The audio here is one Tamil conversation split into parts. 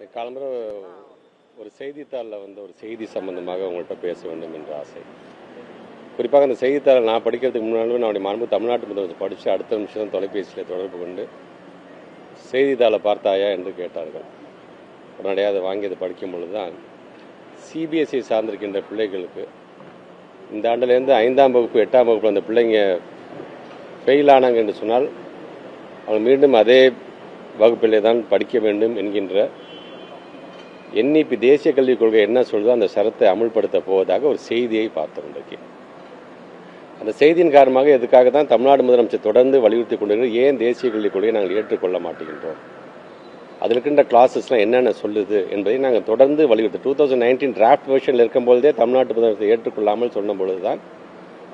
இன்னைக்கு காலம்பர ஒரு செய்தித்தாளில் வந்து ஒரு செய்தி சம்பந்தமாக உங்கள்கிட்ட பேச வேண்டும் என்ற ஆசை. குறிப்பாக அந்த செய்தித்தாளை நான் படிக்கிறதுக்கு முன்னாலும் நான் மாண்பு தமிழ்நாட்டு முதல்வர் படித்து அடுத்த நிமிஷம் தான் தொலைபேசியில் தொடர்பு கொண்டு செய்தித்தாளை பார்த்தாயா என்று கேட்டார்கள். உடனடியாக அதை வாங்கி அதை படிக்கும் பொழுது தான் சிபிஎஸ்சி சார்ந்திருக்கின்ற பிள்ளைகளுக்கு இந்த ஆண்டுலேருந்து ஐந்தாம் வகுப்பு எட்டாம் வகுப்பு அந்த பிள்ளைங்க ஃபெயில் ஆனாங்க என்று சொன்னால் அவங்க மீண்டும் அதே வகுப்பிலே தான் படிக்க வேண்டும் என்கின்ற என்இபி தேசிய கல்விக் கொள்கை என்ன சொல்லுதோ அந்த சரத்தை அமுல்படுத்த போவதாக ஒரு செய்தியை பார்த்தோம் இன்றைக்கு. அந்த செய்தியின் காரணமாக எதுக்காக தான் தமிழ்நாடு முதலமைச்சர் தொடர்ந்து வலியுறுத்தி கொண்டிருக்கிற ஏன் தேசிய கல்விக் கொள்கையை நாங்கள் ஏற்றுக்கொள்ள மாட்டேங்கின்றோம் அதில் இருக்கின்ற கிளாஸஸ்லாம் என்னென்ன சொல்லுது என்பதை நாங்கள் தொடர்ந்து வலியுறுத்தி டூ தௌசண்ட் நைன்டீன் டிராஃப்ட் வெர்ஷனில் இருக்கும்பொழுதே தமிழ்நாட்டு முதலமைச்சர் ஏற்றுக்கொள்ளாமல் சொன்ன பொழுது தான்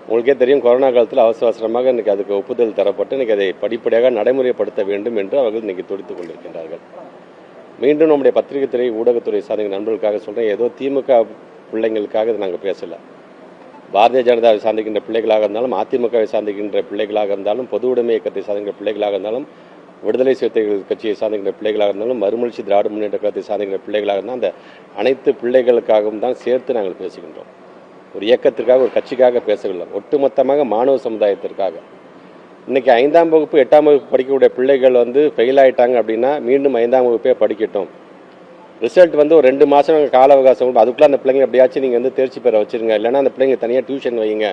உங்களுக்கே தெரியும் கொரோனா காலத்தில் அவசர அவசரமாக இன்றைக்கி அதுக்கு ஒப்புதல் தரப்பட்டு இன்றைக்கி அதை படிப்படியாக நடைமுறைப்படுத்த வேண்டும் என்று அவர்கள் இன்றைக்கி துடித்துக் கொண்டிருக்கின்றார்கள். மீண்டும் நம்முடைய பத்திரிகை துறை ஊடகத்துறை சார்ந்த நண்பர்களுக்காக சொல்கிறேன் ஏதோ திமுக பிள்ளைங்களுக்காக இதை நாங்கள் பேசலை. பாரதிய ஜனதாவை சார்ந்திருக்கின்ற பிள்ளைகளாக இருந்தாலும் அதிமுகவை சார்ந்திருக்கின்ற பிள்ளைகளாக இருந்தாலும் பொது உடைமை இயக்கத்தை சார்ந்திருக்கின்ற பிள்ளைகளாக இருந்தாலும் விடுதலை சிறுத்தைகள் கட்சியை சார்ந்திருக்கின்ற பிள்ளைகளாக இருந்தாலும் மறுமலர்ச்சி திராவிட முன்னேற்ற கழகத்தை சார்ந்திருக்கின்ற பிள்ளைகளாக இருந்தால் அந்த அனைத்து பிள்ளைகளுக்காகவும் தான் சேர்த்து நாங்கள் பேசுகின்றோம். ஒரு இயக்கத்திற்காக ஒரு கட்சிக்காக பேசவில்லை. ஒட்டுமொத்தமாக மாணவ சமுதாயத்திற்காக. இன்னைக்கு ஐந்தாம் வகுப்பு எட்டாம் வகுப்பு படிக்கக்கூடிய பிள்ளைகள் வந்து ஃபெயில் ஆயிட்டாங்க அப்படின்னா மீண்டும் ஐந்தாம் வகுப்பே படிக்கட்டும். ரிசல்ட் வந்து ஒரு ரெண்டு மாதம் கால அவகாசம் கொடுப்போம். அந்த பிள்ளைங்க எப்படியாச்சும் நீங்கள் வந்து தேர்ச்சி பெற வச்சிருங்க. இல்லைன்னா அந்த பிள்ளைங்க தனியாக டியூஷன் வைங்க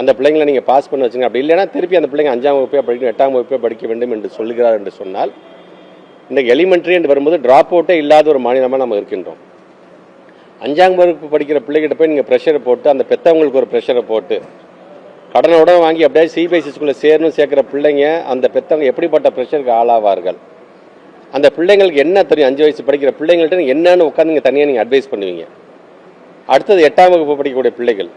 அந்த பிள்ளைங்களை நீங்கள் பாஸ் பண்ண வச்சுங்க அப்படி இல்லைன்னா திருப்பி அந்த பிள்ளைங்க அஞ்சாம் வகுப்பே படிக்கணும் எட்டாம் வகுப்பே படிக்க வேண்டும் என்று சொல்லுகிறார் என்று சொன்னால் இந்த எலிமெண்ட்ரி என்று வரும்போது ட்ராப் அவுட்டே இல்லாத ஒரு மாநிலமாக நம்ம இருக்கின்றோம். அஞ்சாம் வகுப்பு படிக்கிற பிள்ளைகிட்ட போய் நீங்கள் ப்ரெஷரை போட்டு அந்த பெற்றவங்களுக்கு ஒரு ப்ரெஷரை போட்டு கடனோட வாங்கி அப்படியே சிபிஎஸ்சி ஸ்கூலில் சேரணும் சேர்க்குற பிள்ளைங்க அந்த பெற்றவங்க எப்படிப்பட்ட ப்ரெஷருக்கு ஆளாவார்கள்? அந்த பிள்ளைங்களுக்கு என்ன தெரியும்? அஞ்சு வயசு படிக்கிற பிள்ளைங்கள்ட்ட என்னன்னு உட்காந்து நீங்கள் தனியாக நீங்கள் அட்வைஸ் பண்ணுவீங்க. அடுத்தது எட்டாம் வகுப்பு படிக்கக்கூடிய பிள்ளைகள்.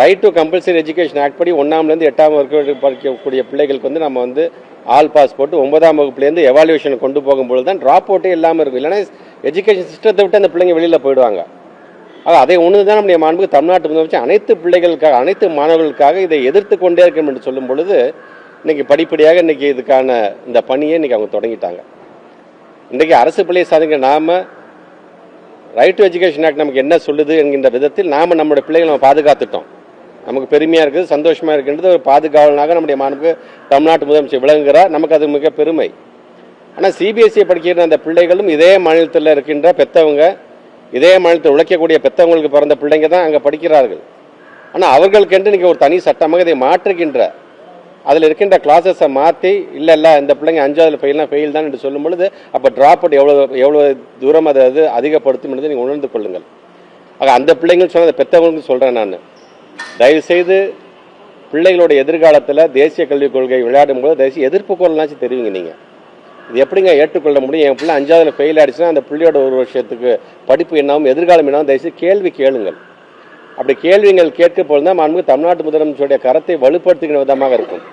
Right to compulsory education act படி ஒன்றாம்லேருந்து எட்டாம் வகுப்பு படிக்கக்கூடிய பிள்ளைகளுக்கு வந்து நம்ம வந்து ஆல் பாஸ் போட்டு ஒன்பதாம் வகுப்புலேருந்து எவாலுவேஷன் கொண்டு போகும்பொழுது தான் ட்ராப் அவுட்டே இல்லாமல் இருக்கும். இல்லைன்னா எஜுகேஷன் சிஸ்டத்தை விட்டு அந்த பிள்ளைங்க வெளியில் போயிடுவாங்க. ஆக அதை ஒன்று தான் நம்முடைய மாண்புக்கு தமிழ்நாட்டு முதலமைச்சர் அனைத்து பிள்ளைகளுக்காக அனைத்து மாணவர்களுக்காக இதை எதிர்த்து கொண்டே இருக்கணும் என்று சொல்லும் பொழுது இன்னைக்கு படிப்படியாக இன்றைக்கி இதுக்கான இந்த பணியை இன்னைக்கு அவங்க தொடங்கிட்டாங்க. இன்றைக்கு அரசு பிள்ளையை சாதிங்க நாம ரைட் டு எஜுகேஷன் ஆக்ட் நமக்கு என்ன சொல்லுது என்கின்ற விதத்தில் நாம் நம்முடைய பிள்ளைகளை நம்ம பாதுகாத்துட்டோம். நமக்கு பெருமையாக இருக்குது சந்தோஷமாக இருக்கின்றது ஒரு பாதுகாவலனாக நம்முடைய மாண்புக்கு தமிழ்நாட்டு முதலமைச்சர் விளங்குகிறார். நமக்கு அது மிக பெருமை. ஆனால் சிபிஎஸ்சியை படிக்கிற அந்த பிள்ளைகளும் இதே மாநிலத்தில் இருக்கின்ற பெற்றவங்க இதே மாநிலத்தில் உழைக்கக்கூடிய பெத்தவங்களுக்கு பிறந்த பிள்ளைங்க தான் அங்கே படிக்கிறார்கள். ஆனால் அவர்களுக்கென்று நீங்கள் ஒரு தனி சட்டமாக இதை மாற்றுகின்ற அதில் இருக்கின்ற கிளாஸஸை மாற்றி இல்லை இல்லை இந்த பிள்ளைங்க அஞ்சாவது ஃபெயில்னா ஃபெயில் தான் என்று சொல்லும் பொழுது அப்போ ட்ராப் அவுட் எவ்வளோ எவ்வளோ தூரம் அதை அது அதிகப்படுத்தும் என்பதை நீங்கள் உணர்ந்து கொள்ளுங்கள். ஆக அந்த பிள்ளைங்கள் சொன்னதை பெற்றவங்களுக்கு சொல்கிறேன் நான். தயவுசெய்து பிள்ளைகளோட எதிர்காலத்தில் தேசிய கல்விக் கொள்கை விளையாடும் போது தயவுசெய்து எதிர்ப்பு குரல்னாச்சும் தெரிவிங்க நீங்கள் இது எப்படிங்க ஏற்றுக்கொள்ள முடியும்? என் பிள்ளை அஞ்சாவதுல ஃபெயில் ஆயிடுச்சுன்னா அந்த பிள்ளையோட ஒரு வருஷத்துக்கு படிப்பு என்னாகும் எதிர்காலம் என்னாவும் தயவுசெய்து கேள்வி கேளுங்கள். அப்படி கேள்விகள் கேட்க பொழுது தான் மாண்புமிகு தமிழ்நாட்டு முதலமைச்சருடைய கரத்தை வலுப்படுத்துகிற விதமாக இருக்கும்.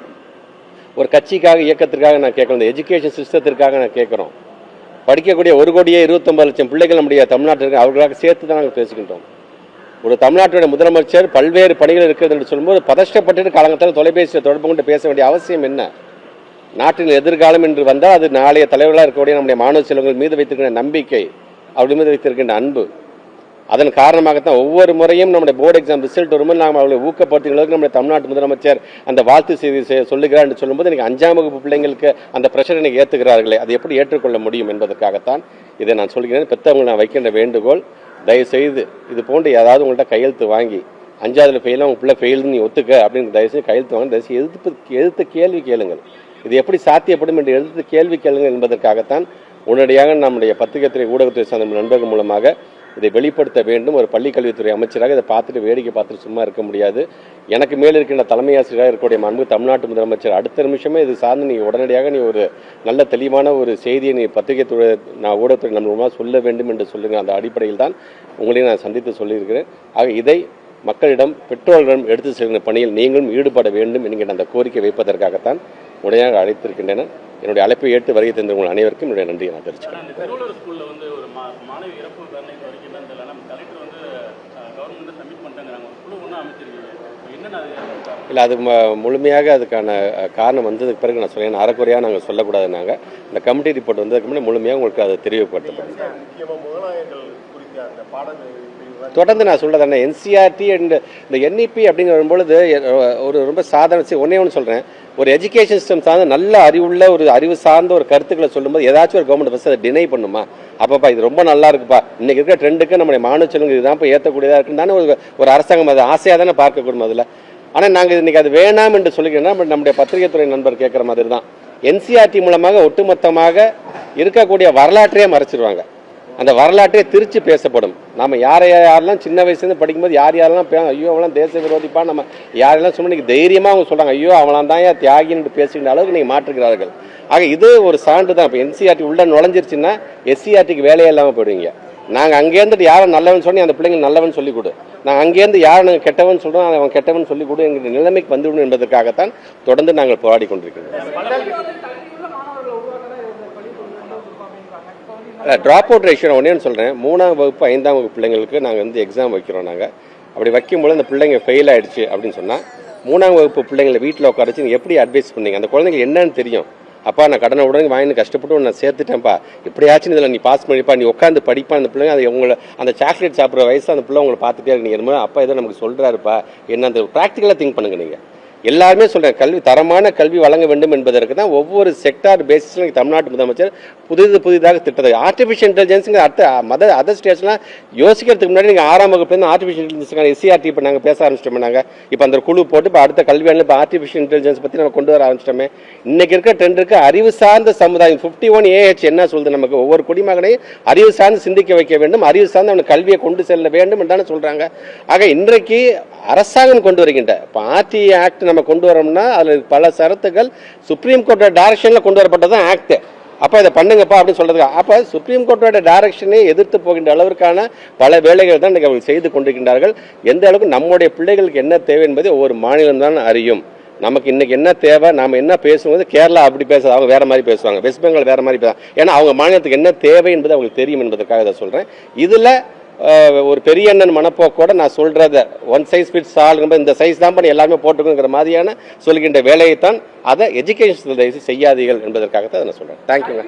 ஒரு கட்சிக்காக இயக்கத்திற்காக நான் கேட்கணும் இந்த எஜுகேஷன் சிஸ்டத்திற்காக நான் கேட்குறோம். படிக்கக்கூடிய ஒரு கோடியே இருபத்தொம்பது லட்சம் பிள்ளைகள் நம்முடைய தமிழ்நாட்டிற்கு அவர்களாக சேர்த்து தான் நாங்கள் பேசுகின்றோம். ஒரு தமிழ்நாட்டுடைய முதலமைச்சர் பல்வேறு பணிகள் இருக்கிறது என்று சொல்லும்போது பதஷ்டப்பட்டு காலங்கத்தில் தொலைபேசியில் தொடர்பு கொண்டு பேச வேண்டிய அவசியம் என்ன? நாட்டின் எதிர்காலம் என்று வந்தால் அது நாளைய தலைவர்களாக இருக்கக்கூடிய நம்முடைய மாணவ செல்வங்கள் மீது வைத்திருக்கின்ற நம்பிக்கை அவர்கள் மீது வைத்திருக்கின்ற அன்பு. அதன் காரணமாகத்தான் ஒவ்வொரு முறையும் நம்முடைய போர்டு எக்ஸாம் ரிசல்ட் வரும்போது நாம் அவர்களை ஊக்கப்படுத்துகிறதுக்கு நம்முடைய தமிழ்நாட்டு முதலமைச்சர் அந்த வாழ்த்து செய்தி சொல்லுகிறார் என்று சொல்லும்போது இன்னைக்கு அஞ்சாம் வகுப்பு பிள்ளைங்களுக்கு அந்த பிரஷர் எனக்கு ஏற்றுகிறார்களே அதை எப்படி ஏற்றுக்கொள்ள முடியும் என்பதற்காகத்தான் இதை நான் சொல்கிறேன். பெற்றவங்களை நான் வைக்கின்ற வேண்டுகோள் தயவுசெய்து இது போன்று ஏதாவது உங்கள்கிட்ட கையெழுத்து வாங்கி அஞ்சாவதுல ஃபெயிலாக உங்கள் பிள்ளை ஃபெயில்னு நீ ஒத்துக்க அப்படின்னு தயவுசெய்து கையெழுத்து வாங்க. தயவுசெய்து எதிர்ப்பு எதிர்த்த கேள்வி கேளுங்கள். இது எப்படி சாத்தியப்படும் என்று எழுத்து கேள்வி கேளுங்கள் என்பதற்காகத்தான் உடனடியாக நம்முடைய பத்திரிகை ஊடகத்துறை சார்ந்த நண்பர்கள் மூலமாக இதை வெளிப்படுத்த வேண்டும். ஒரு பள்ளிக்கல்வித்துறை அமைச்சராக இதை பார்த்துட்டு வேடிக்கை பார்த்துட்டு சும்மா இருக்க முடியாது. எனக்கு மேல் இருக்கின்ற தலைமை ஆசிரியராக இருக்கக்கூடிய மாண்பு தமிழ்நாட்டு முதலமைச்சர் அடுத்த நிமிஷமே இது சார்ந்து நீ உடனடியாக நீ ஒரு நல்ல தெளிவான ஒரு செய்தியை நீ பத்திரிகை துறை நான் ஊடகத்துறை நம்ம மூலமாக சொல்ல வேண்டும் என்று சொல்லுங்க. அந்த அடிப்படையில் தான் உங்களையும் நான் சந்தித்து சொல்லியிருக்கிறேன். ஆக இதை மக்களிடம் பெற்றோர்களிடம் எடுத்து செல்கிற பணியில் நீங்களும் ஈடுபட வேண்டும் என்கிற அந்த கோரிக்கை வைப்பதற்காகத்தான் உடனடியாக அழைத்திருக்கின்றன. என்னுடைய அழைப்பை ஏற்று வருகை தந்த உங்கள் அனைவருக்கும் என்னுடைய நன்றியை நான் தெரிவிச்சுக்கிறேன்? இல்லை அது முழுமையாக அதுக்கான காரணம் வந்ததுக்கு பிறகு நான் சொல்லேன் அறக்குறையாக நாங்கள் சொல்லக்கூடாதுனாங்க இந்த கமிட்டி ரிப்போர்ட் வந்ததுக்கு முன்னாடி முழுமையாக உங்களுக்கு அதை தெரியப்படுத்தப்படும் தொடர்ந்து நான் சொல்றேன் என்சிஆர்டி அண்ட் இந்த என்இபி அப்படிங்கிற வரும்பொழுது ஒரு ரொம்ப சாதாரண ஒன்றே ஒன்று சொல்கிறேன் ஒரு எஜுகேஷன் சிஸ்டம் சார்ந்த நல்ல அறிவுள்ள ஒரு அறிவு சார்ந்த ஒரு கருத்துக்களை சொல்லும்போது ஏதாச்சும் ஒரு கவர்மெண்ட் ஃபஸ்ட் அதை டினை பண்ணுமா? அப்பப்பா இது ரொம்ப நல்லா இருக்குப்பா. இன்னைக்கு இருக்கிற ட்ரெண்டுக்கு நம்முடைய மாணவ செல்வங்க இதுதான் இப்போ ஏற்றக்கூடியதாக இருக்குன்னு தானே ஒரு ஒரு அரசாங்கம் அதை ஆசையாக தானே பார்க்கக்கூடும் அதில். ஆனால் நாங்கள் இன்னைக்கு அது வேணாம் என்று சொல்லிக்கிறோம்னா நம்முடைய பத்திரிகை துறை நண்பர் கேட்குற மாதிரி தான் என்சிஆர்டி மூலமாக ஒட்டுமொத்தமாக இருக்கக்கூடிய வரலாற்றையே மறைச்சிருவாங்க. அந்த வரலாற்றே திருச்சி பேசப்படும். நம்ம யாரை யாரெல்லாம் சின்ன வயசுலேருந்து படிக்கும்போது யார் யாரெல்லாம் பே ஐயோ அவெல்லாம் தேச விரோதிப்பா நம்ம யாரெல்லாம் சொன்ன இன்னைக்கு தைரியமாக அவங்க சொல்கிறாங்க ஐயோ அவளாம் தான் ஏன் தியாகின்னு பேசுகின்ற அளவுக்கு நீங்கள் மாற்றுகிறார்கள். ஆக இது ஒரு சான்று தான். இப்போ என்சிஆர்டி உள்ள நுழைஞ்சிருச்சுன்னா எஸ்சிஆர்டிக்கு வேலையே இல்லாமல் போயிடுவீங்க. நாங்கள் அங்கேருந்து யாரை நல்லவன் சொன்னி அந்த பிள்ளைங்க நல்லவன் சொல்லிக் கொடு. நாங்கள் அங்கேருந்து யார் நாங்கள் கெட்டவன் சொல்கிறோம் அவன் கெட்டவன் சொல்லிக் கொடு எங்கள் நிலைமைக்கு வந்துவிடும் என்பதற்காகத்தான் தொடர்ந்து நாங்கள் போராடி கொண்டிருக்கிறோம் ட்ராப் அவுட் ரேஷியோ ஒன்றே சொல்கிறேன் மூணாம் வகுப்பு ஐந்தாம் வகுப்பு பிள்ளைங்களுக்கு நாங்கள் வந்து எக்ஸாம் வைக்கிறோம் நாங்கள் அப்படி வைக்கும்போது அந்த பிள்ளைங்க ஃபெயில் ஆகிடுச்சு அப்படின்னு சொன்னால் மூணாம் வகுப்பு பிள்ளைங்களை வீட்டில் உட்கார வச்சு எப்படி அட்வைஸ் பண்ணீங்க? அந்த குழந்தைங்க என்னன்னு தெரியும். அப்பா நான் கடனை உடனே வாங்கி கஷ்டப்பட்டு நான் சேர்த்துட்டேன்ப்பா. எப்படியாச்சும் இதில் நீ பாஸ் பண்ணிப்பா. நீ உட்காந்து படிப்பா. அந்த பிள்ளைங்க அது உங்களை அந்த சாக்லேட் சாப்பிட்ற வயசு அந்த பிள்ளை உங்களை பார்த்துட்டே இருக்கு. நீங்கள் என்னமோ அப்பா ஏதோ நமக்கு சொல்கிறாருப்பா என்ன அந்த ப்ராக்டிக்கலாக திங்க் பண்ணுங்க நீங்கள் எல்லாருமே சொல்கிறேன் கல்வி தரமான கல்வி வழங்க வேண்டும் என்பதற்கு தான் ஒவ்வொரு செக்டார் பேசிஸில் தமிழ்நாட்டு முதலமைச்சர் புதிது புதிதாக திட்டத்தை ஆர்டிஃபிஷியல் இன்டெலிஜென்ஸுங்கிற அடுத்த மத அதர் ஸ்டேட்ஸ்லாம் யோசிக்கிறதுக்கு முன்னாடி நீங்கள் ஆறாம் வகுப்புலேருந்து ஆர்டிஃபிஷியல் இன்டெலிஜென்ஸுக்கான எஸ்சிஆர்டி இப்போ நாங்கள் பேச ஆரம்பிச்சிட்டோம் நாங்கள் இப்போ அந்த குழு போட்டு இப்போ அடுத்த கல்வியாண்டில் இப்போ ஆர்டிஃபிஷியல் இன்டெலிஜென்ஸ் பற்றி நம்ம கொண்டு வர ஆரம்பிச்சிட்டோமே. இன்னைக்கு இருக்க ட்ரெண்டுக்கு அறிவு சார்ந்த சமுதாயம் ஃபிஃப்டி ஒன் ஏஹெச் என்ன சொல்லுது நமக்கு? ஒவ்வொரு குடிமகனையும் அறிவு சார்ந்து சிந்திக்க வைக்க வேண்டும் அறிவு சார்ந்து அவனுக்கு கல்வியை கொண்டு செல்ல வேண்டும் என்று சொல்கிறாங்க ஆக இன்றைக்கு அரசாங்கம் கொண்டு வருகின்ற இப்போ ஆர்டி ஆக்ட் நம்ம கொண்டு வரோம்னா அதில் பல சரத்துகள் சுப்ரீம் கோர்ட்டோட டைரக்ஷனில் கொண்டு வரப்பட்டது தான் ஆக்ட் அப்போ இதை பண்ணுங்கப்பா அப்படின்னு சொல்றதுக்கு அப்போ சுப்ரீம் கோர்ட்டோட டைரக்ஷனே எதிர்த்து போகின்ற அளவிற்கான பல வேலைகள் தான் இன்றைக்கி அவர்கள் செய்து கொண்டிருக்கின்றார்கள். எந்த அளவுக்கு நம்முடைய பிள்ளைகளுக்கு என்ன தேவை என்பதை ஒவ்வொரு மாநிலம் தான் அறியும். நமக்கு இன்னைக்கு என்ன தேவை நாம என்ன பேசும்போது கேரளா அப்படி பேசுறது அவங்க வேற மாதிரி பேசுவாங்க. வெஸ்ட் பெங்கால் வேற மாதிரி பேசுவாங்க. ஏன்னா அவங்க மாநிலத்துக்கு என்ன தேவை என்பது அவங்களுக்கு தெரியும் என்பதற்காக இதை சொல்கிறேன் இதில் ஒரு பெரிய அண்ணன் மனப்போக்கோட நான் சொல்கிறத ஒன் சைஸ் ஃபிட்ஸ் ஆல் இந்த சைஸ் தான் பண்ணி எல்லாமே போட்டுக்கோங்கிற மாதிரியான சொல்கின்ற வேலையைத்தான் அதை எஜுகேஷன் செய்யாதீர்கள் என்பதற்காக தான் நான் சொல்கிறேன் தேங்க்யூங்க